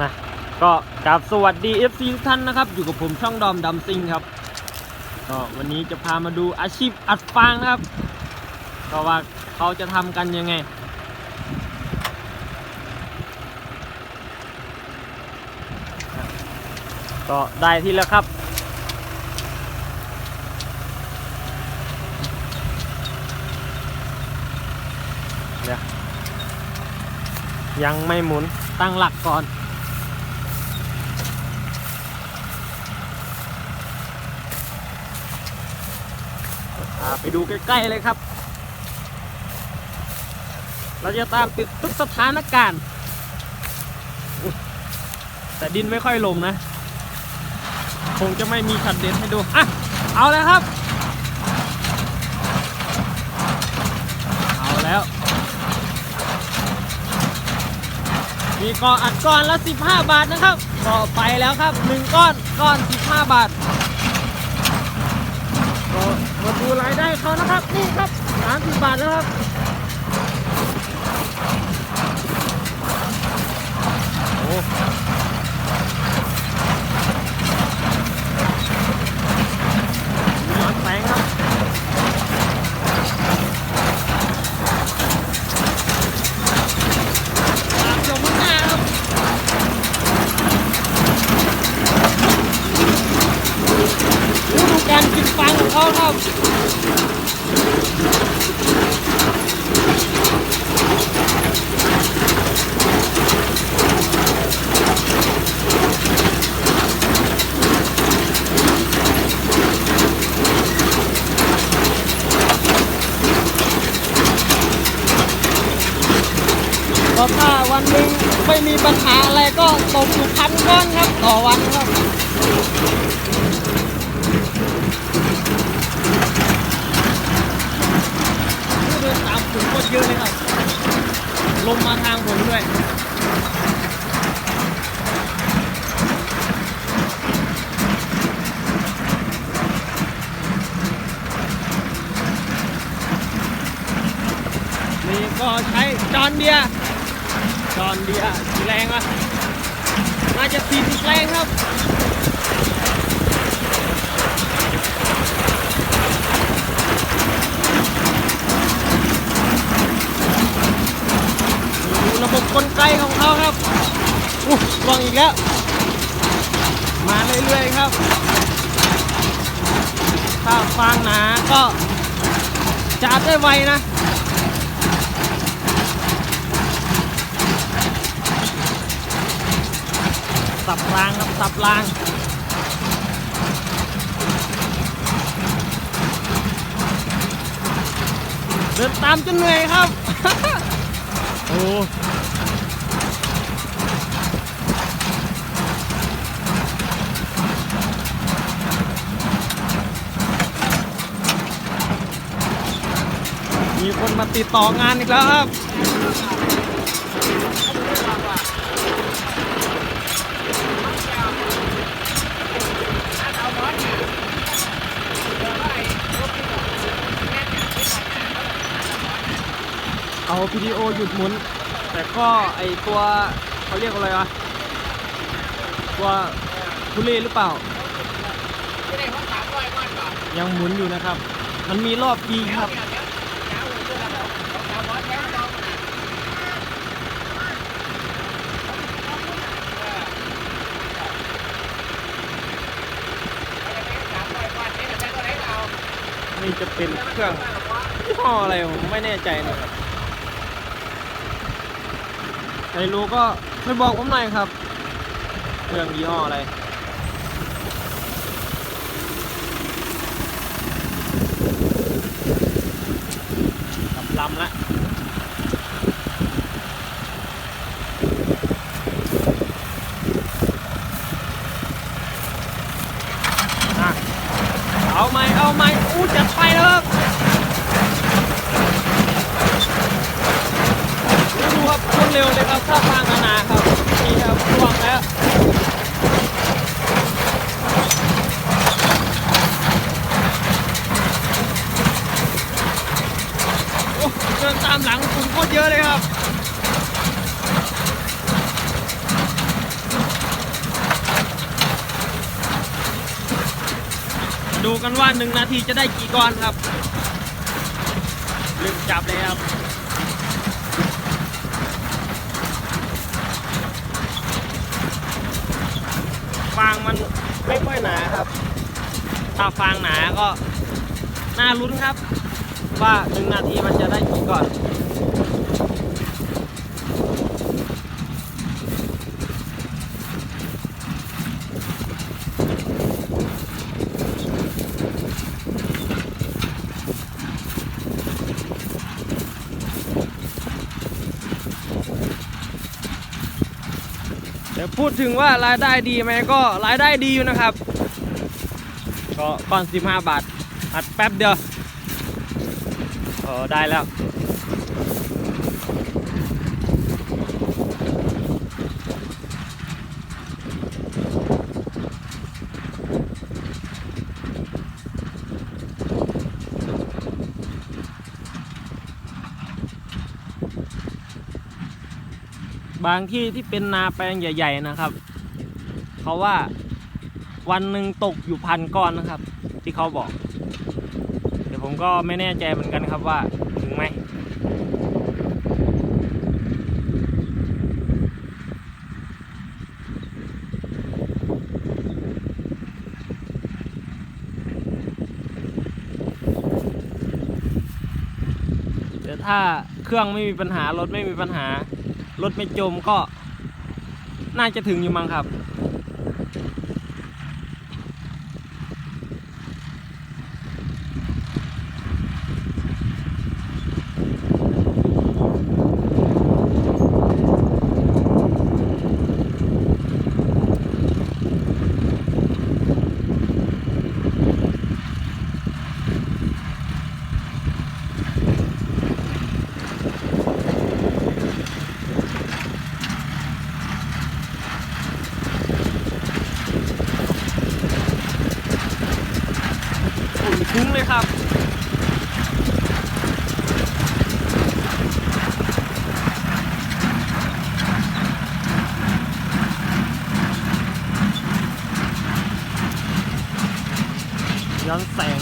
นะก็กราบสวัสดี FC ทุกท่านนะครับ อยู่กับผมช่องดอมดำซิงครับก็วันนี้จะพามาดูอาชีพอัดฟางนะครับก็ว่าเขาจะทำกันยังไง ก็ได้ที่แล้วครับเดี๋ยวยังไม่หมุนตั้งหลักก่อน ไปดูใกล้ๆเลยครับ เราจะตามติดทุกสถานการณ์ แต่ดินไม่ค่อยลงนะ คงจะไม่มีขัดเด็ดให้ดู อะ เอาแล้วครับ เอาแล้ว มีก้อนอัดก้อนละ 15 บาทนะครับ ก็ไปแล้วครับ 1 ก้อน ก้อน 15 บาท มาดูรายได้เขานะครับ นี่ครับ30บาทนะครับโอ้ย้อนแสงครับ ตามชมข้างหน้าครับดูดูการกินฟางของเขาครับ ก็ถ้าวันหนึ่งไม่มีปัญหาอะไรก็ตกอยู่พันก้อนครับต่อวันครับผู้เดินตามผมก็เยอะเลยครับ ลมมาทางผมด้วยนี่ก็ใช้จอนเดีย อนเดียกี่แรงวะน่าจะสี่สิบแรงครับดูระบบกลไกของเขาครับอู้ลองอีกแล้ว มาเรื่อยๆครับ ถ้าฟางหนาก็จะอัดได้ไวนะ สับรางครับสับรางเดินตามจนเหนื่อยครับ โอ้มีคนมาติดต่องานอีกแล้วครับ เอาวิดีโอหยุดหมุน แต่ก็ไอตัวเขาเรียกอะไรวะตัวทุเรศหรือเปล่า ยังหมุนอยู่นะครับ มันมีรอบปีครับ นี่จะเป็นเครื่องยี่ห้ออะไรผมไม่แน่ใจนะครับ ใครรู้ก็ช่วยบอกผมหน่อยครับ เครื่องยี่ห้ออะไร ชนตามหลังกลุ่มโคตรเยอะเลยครับดูกันว่าหนึ่งนาทีจะได้กี่ก้อนครับลืมจับเลยครับ ฟางมันไม่ค่อยหนาครับ ถ้าฟางหนาก็น่าลุ้นครับ ว่าหนึ่งนาทีมันจะได้กี่ก่อน เดี๋ยวพูดถึงว่ารายได้ดีไหมก็รายได้ดีอยู่นะครับ ก็ก้อน 15 บาท อัดแป๊บเดียว อได้แล้วบางที่ที่เป็นนาแปลงใหญ่ ๆนะครับ เขาว่าวันหนึ่งตกอยู่พันก้อนนะครับ ที่เขาบอก ก็ไม่แน่ใจเหมือนกันครับว่าถึงไหมเดี๋ยวถ้าเครื่องไม่มีปัญหารถไม่มีปัญหารถไม่จมก็น่าจะถึงอยู่มั้งครับ ย้อนแสง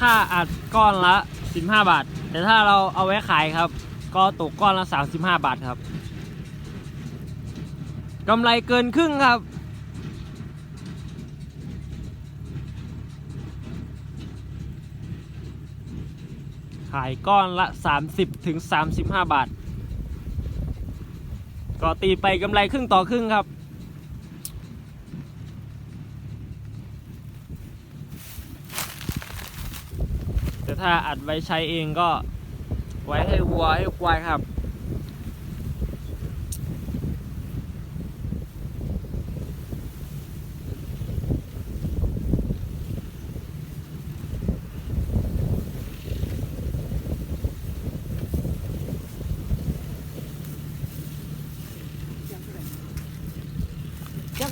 ค่าอัดก้อนละ 15 บาท แต่ถ้าเราเอาไว้ขายครับ ก็ตกก้อนละ 35 บาทครับกำไรเกินครึ่งครับ ขายก้อนละ 30ถึง35 บาท ก็ตีไปกำไรครึ่งต่อครึ่งครับ แต่ถ้าอัดไว้ใช้เองก็ไว้ให้วัวให้ควายครับ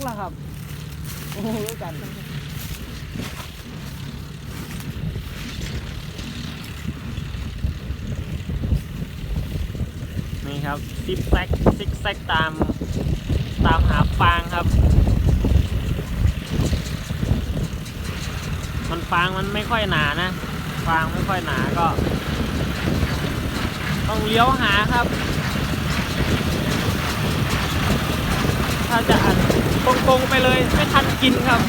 ละครับโอ้โหรู้กันนี่ครับซิกแซกซิกแซกตามตามหาฟางครับ มันฟางมันไม่ค่อยหนานะฟางไม่ค่อยหนาก็ ต้องเลี้ยวหาครับ ถ้าจะอัด ตรงๆไปเลยไม่ทันกินครับ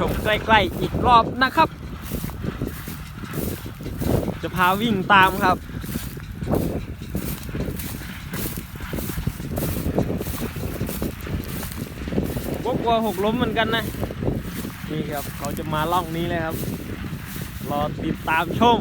ชมใกล้ๆอีกรอบนะครับ จะพาวิ่งตามครับก็กลัวหกล้มเหมือนกันนะ นี่ครับเขาจะมาล่องนี้เลยครับ รอติดตามชม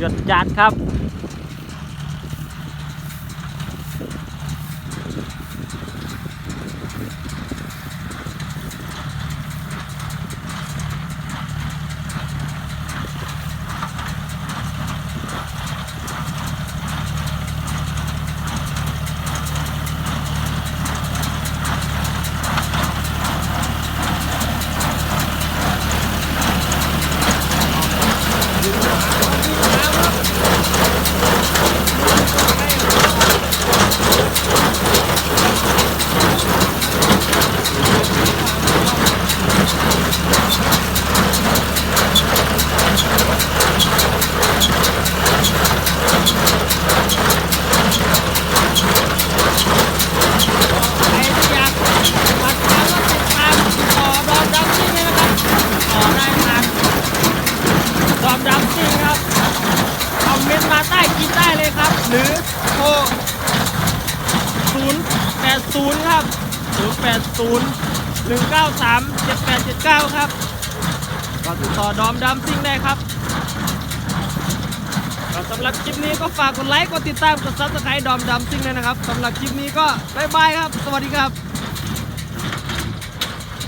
หยดจัดครับ ใครที่อยากมาทานก็ติดตามต่อดอมดัมซิ่งเลยนะครับต่อได้ทางดอมดัมซิ่งครับคอมเมนต์มาใต้คลิปได้เลยครับ หรือโทร 080 ครับ 080 193 7879 ครับก็ติดต่อดอมดัมซิ่งได้ครับก็สำหรับคลิปนี้ก็ฝากกดไลค์ กดติดตาม กดซับสไครต์ดอมดัมซิ่งด้วยนะครับสำหรับคลิปนี้ก็บ๊ายบายครับ สวัสดีครับ